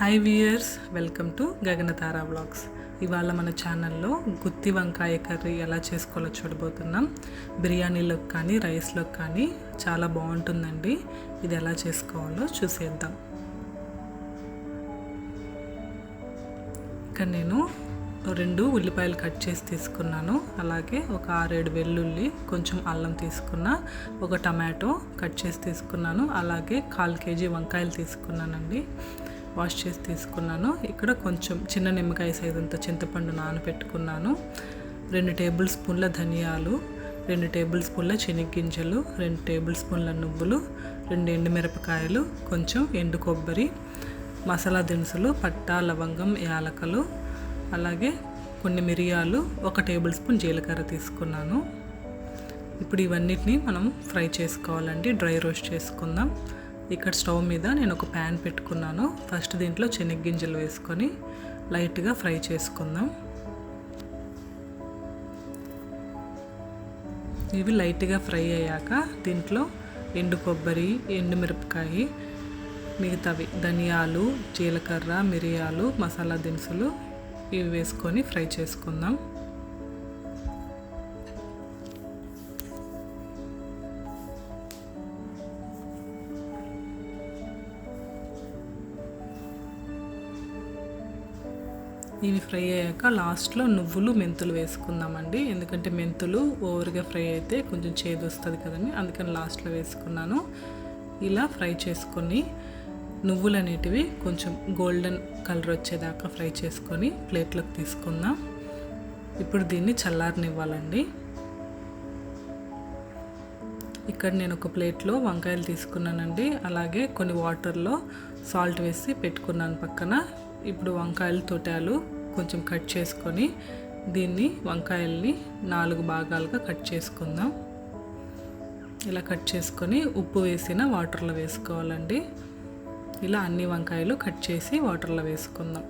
Hi viewers welcome to Gaganatara blogs ఇవాళ మన ఛానల్లో గుత్తి వంకాయ కర్రీ ఎలా చేసుకోవాలో చూడబోతున్నాం. బిర్యానీలోకి కానీ రైస్లోకి కానీ చాలా బాగుంటుందండి. ఇది ఎలా చేసుకోవాలో చూసేద్దాం. ఇక్కడ నేను రెండు ఉల్లిపాయలు కట్ చేసి తీసుకున్నాను. అలాగే ఒక ఆరేడు వెల్లుల్లి కొంచెం అల్లం తీసుకున్న ఒక టమాటో కట్ చేసి తీసుకున్నాను. అలాగే కాల్ కేజీ వంకాయలు తీసుకున్నానండి. వాష్ చేసి తీసుకున్నాను. ఇక్కడ కొంచెం చిన్న నిమ్మకాయ సైజ్ అంత చింతపండు నానబెట్టుకున్నాను రెండు టేబుల్ స్పూన్ల ధనియాలు రెండు టేబుల్ స్పూన్ల శనగ్గింజలు రెండు టేబుల్ స్పూన్ల నువ్వులు రెండు ఎండుమిరపకాయలు కొంచెం ఎండు కొబ్బరి మసాలా దినుసులు పట్టా లవంగం యాలకలు అలాగే కొన్ని మిరియాలు ఒక టేబుల్ స్పూన్ జీలకర్ర తీసుకున్నాను. ఇప్పుడు ఇవన్నిటిని మనం ఫ్రై చేసుకోవాలండి. డ్రై రోస్ట్ చేసుకుందాం. ఇక్కడ స్టవ్ మీద నేను ఒక ప్యాన్ పెట్టుకున్నాను. ఫస్ట్ దీంట్లో శనగ్గింజలు వేసుకొని లైట్గా ఫ్రై చేసుకుందాం. ఇవి లైట్గా ఫ్రై అయ్యాక దీంట్లో ఎండు కొబ్బరి ఎండు మిరపకాయ మిగతావి ధనియాలు జీలకర్ర మిరియాలు మసాలా దినుసులు ఇవి వేసుకొని ఫ్రై చేసుకుందాం. ఇవి ఫ్రై అయ్యాక లాస్ట్లో నువ్వులు మెంతులు వేసుకుందామండి. ఎందుకంటే మెంతులు ఓవర్గా ఫ్రై అయితే కొంచెం చేదు వస్తుంది కదండి. అందుకని లాస్ట్లో వేసుకున్నాను. ఇలా ఫ్రై చేసుకొని నువ్వులు అనేటివి కొంచెం గోల్డెన్ కలర్ వచ్చేదాకా ఫ్రై చేసుకొని ప్లేట్లోకి తీసుకుందాం. ఇప్పుడు దీన్ని చల్లారనివ్వాలండి. ఇక్కడ నేను ఒక ప్లేట్లో వంకాయలు తీసుకున్నానండి. అలాగే కొన్ని వాటర్లో సాల్ట్ వేసి పెట్టుకున్నాను పక్కన. ఇప్పుడు వంకాయలు తొటాలు కొంచెం కట్ చేసుకొని దీన్ని వంకాయల్ని నాలుగు భాగాలుగా కట్ చేసుకుందాం. ఇలా కట్ చేసుకొని ఉప్పు వేసిన వాటర్లో వేసుకోవాలండి. ఇలా అన్ని వంకాయలు కట్ చేసి వాటర్లో వేసుకుందాం.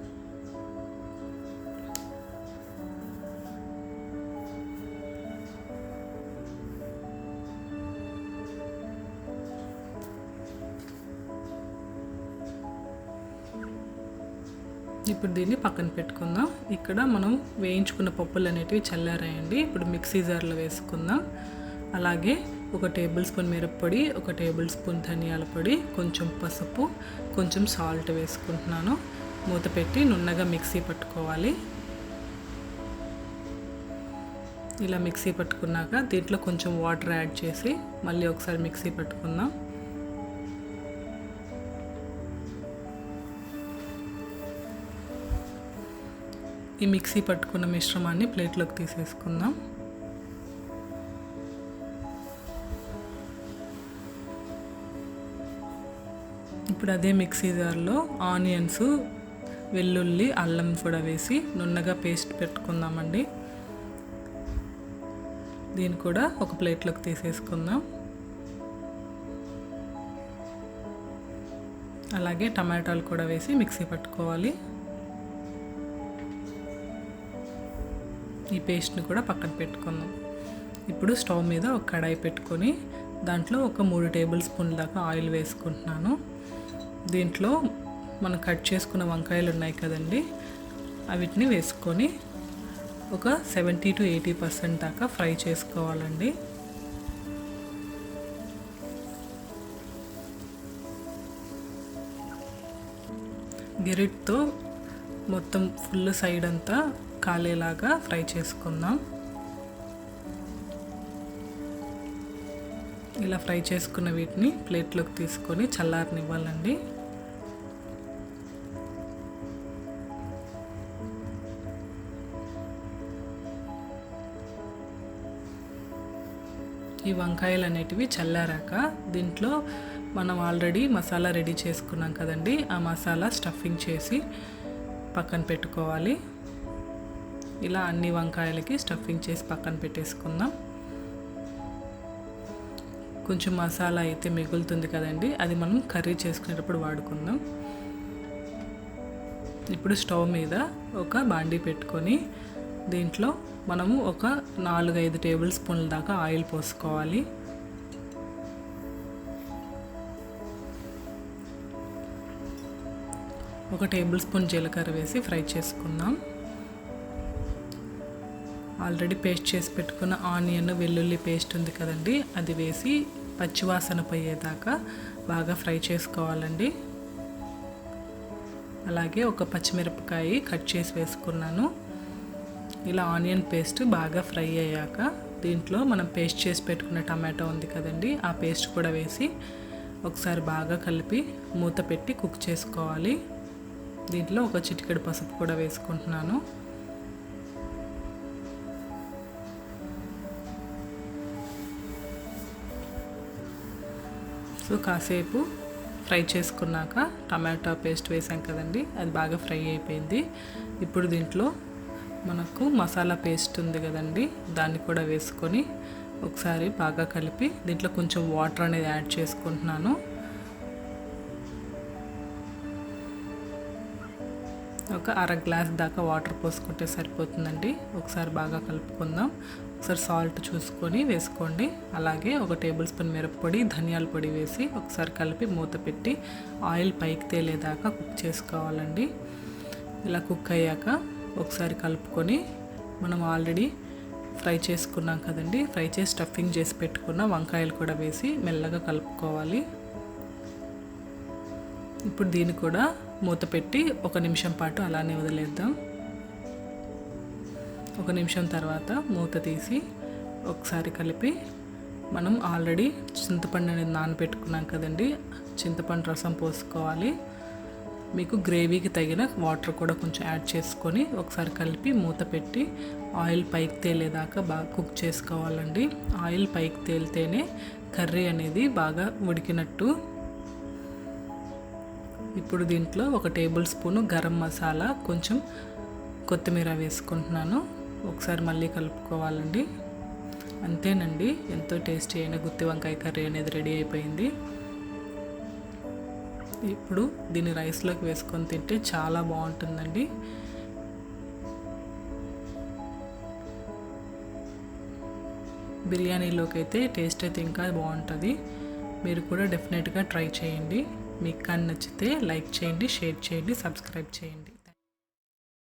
ఇప్పుడు దీన్ని పక్కన పెట్టుకుందాం. ఇక్కడ మనం వేయించుకున్న పప్పులు అనేటివి చల్లారాయండి. ఇప్పుడు మిక్సీ జార్లో వేసుకుందాం. అలాగే ఒక టేబుల్ స్పూన్ మిరప్పొడి ఒక టేబుల్ స్పూన్ ధనియాల పొడి కొంచెం పసుపు కొంచెం సాల్ట్ వేసుకుంటున్నాను. మూత పెట్టి నున్నగా మిక్సీ పట్టుకోవాలి. ఇలా మిక్సీ పట్టుకున్నాక దీంట్లో కొంచెం వాటర్ యాడ్ చేసి మళ్ళీ ఒకసారి మిక్సీ పట్టుకుందాం. ఈ మిక్సీ పట్టుకున్న మిశ్రమాన్ని ప్లేట్లోకి తీసేసుకుందాం. ఇప్పుడు అదే మిక్సీ జార్లో ఆనియన్స్ వెల్లుల్లి అల్లం కూడా వేసి నున్నగా పేస్ట్ పెట్టుకుందామండి. దీన్ని కూడా ఒక ప్లేట్లోకి తీసేసుకుందాం. అలాగే టమాటాలు కూడా వేసి మిక్సీ పట్టుకోవాలి. ఈ పేస్ట్ని కూడా పక్కన పెట్టుకుందాం. ఇప్పుడు స్టవ్ మీద ఒక కడాయి పెట్టుకొని దాంట్లో ఒక మూడు టేబుల్ స్పూన్ దాకా ఆయిల్ వేసుకుంటున్నాను. దీంట్లో మనం కట్ చేసుకున్న వంకాయలు ఉన్నాయి కదండి అవిటిని వేసుకొని ఒక సెవెంటీ టు ఎయిటీ పర్సెంట్ దాకా ఫ్రై చేసుకోవాలండి. గెరిట్తో మొత్తం ఫుల్ సైడ్ అంతా కాలేలాగా ఫ్రై చేసుకుందాం. ఇలా ఫ్రై చేసుకున్న వీటిని ప్లేట్లోకి తీసుకొని చల్లారనివ్వాలండి. ఈ వంకాయలు అనేటివి చల్లారాక దీంట్లో మనం ఆల్రెడీ మసాలా రెడీ చేసుకున్నాం కదండి. ఆ మసాలా స్టఫింగ్ చేసి పక్కన పెట్టుకోవాలి. ఇలా అన్ని వంకాయలకి స్టఫింగ్ చేసి పక్కన పెట్టేసుకుందాం. కొంచెం మసాలా అయితే మిగులుతుంది కదండి అది మనం కర్రీ చేసుకునేటప్పుడు వాడుకుందాం. ఇప్పుడు స్టవ్ మీద ఒక బాండీ పెట్టుకొని దీంట్లో మనము ఒక నాలుగైదు టేబుల్ స్పూన్ల దాకా ఆయిల్ పోసుకోవాలి. ఒక టేబుల్ స్పూన్ జీలకర్ర వేసి ఫ్రై చేసుకుందాం. ఆల్రెడీ పేస్ట్ చేసి పెట్టుకున్న ఆనియన్ వెల్లుల్లి పేస్ట్ ఉంది కదండి. అది వేసి పచ్చివాసన పోయేదాకా బాగా ఫ్రై చేసుకోవాలండి. అలాగే ఒక పచ్చిమిరపకాయ కట్ చేసి వేసుకున్నాను. ఇలా ఆనియన్ పేస్ట్ బాగా ఫ్రై అయ్యాక దీంట్లో మనం పేస్ట్ చేసి పెట్టుకున్న టమాటో ఉంది కదండి ఆ పేస్ట్ కూడా వేసి ఒకసారి బాగా కలిపి మూత పెట్టి కుక్ చేసుకోవాలి. దీంట్లో ఒక చిటికెడు పసుపు కూడా వేసుకుంటున్నాను. సో కాసేపు ఫ్రై చేసుకున్నాక టమాటా పేస్ట్ వేసాం కదండి అది బాగా ఫ్రై అయిపోయింది. ఇప్పుడు దీంట్లో మనకు మసాలా పేస్ట్ ఉంది కదండి దాన్ని కూడా వేసుకొని ఒకసారి బాగా కలిపి దీంట్లో కొంచెం వాటర్ అనేది యాడ్ చేసుకుంటున్నాను. ఒక అర గ్లాస్ దాకా వాటర్ పోసుకుంటే సరిపోతుందండి. ఒకసారి బాగా కలుపుకుందాం. ఒకసారి సాల్ట్ చూసుకొని వేసుకోండి. అలాగే ఒక టేబుల్ స్పూన్ మిరప్పొడి ధనియాల పొడి వేసి ఒకసారి కలిపి మూత పెట్టి ఆయిల్ పైకి తేలేదాకా కుక్ చేసుకోవాలండి. ఇలా కుక్ అయ్యాక ఒకసారి కలుపుకొని మనం ఆల్రెడీ ఫ్రై చేసుకున్నాం కదండి. ఫ్రై చేసి స్టఫింగ్ చేసి పెట్టుకున్న వంకాయలు కూడా వేసి మెల్లగా కలుపుకోవాలి. ఇప్పుడు దీన్ని కూడా మూత పెట్టి ఒక నిమిషం పాటు అలానే వదిలేద్దాం. ఒక నిమిషం తర్వాత మూత తీసి ఒకసారి కలిపి మనం ఆల్రెడీ చింతపండు అనేది నానబెట్టుకున్నాం కదండి. చింతపండు రసం పోసుకోవాలి. మీకు గ్రేవీకి తగిన వాటర్ కూడా కొంచెం యాడ్ చేసుకొని ఒకసారి కలిపి మూత పెట్టి ఆయిల్ పైకి తేలేదాకా బాగా కుక్ చేసుకోవాలండి. ఆయిల్ పైకి తేలితేనే కర్రీ అనేది బాగా ఉడికినట్టు. ఇప్పుడు దీంట్లో ఒక టేబుల్ స్పూను గరం మసాలా కొంచెం కొత్తిమీర వేసుకుంటున్నాను. ఒకసారి మళ్ళీ కలుపుకోవాలండి. అంతేనండి ఎంతో టేస్టీ అయిన గుత్తి వంకాయ కర్రీ అనేది రెడీ అయిపోయింది. ఇప్పుడు దీన్ని రైస్లోకి వేసుకొని తింటే చాలా బాగుంటుందండి. బిర్యానీలోకి అయితే టేస్ట్ అయితే ఇంకా బాగుంటుంది. మీరు కూడా డెఫినెట్గా ట్రై చేయండి. మీకు కానీ నచ్చితే లైక్ చేయండి షేర్ చేయండి సబ్స్క్రైబ్ చేయండి.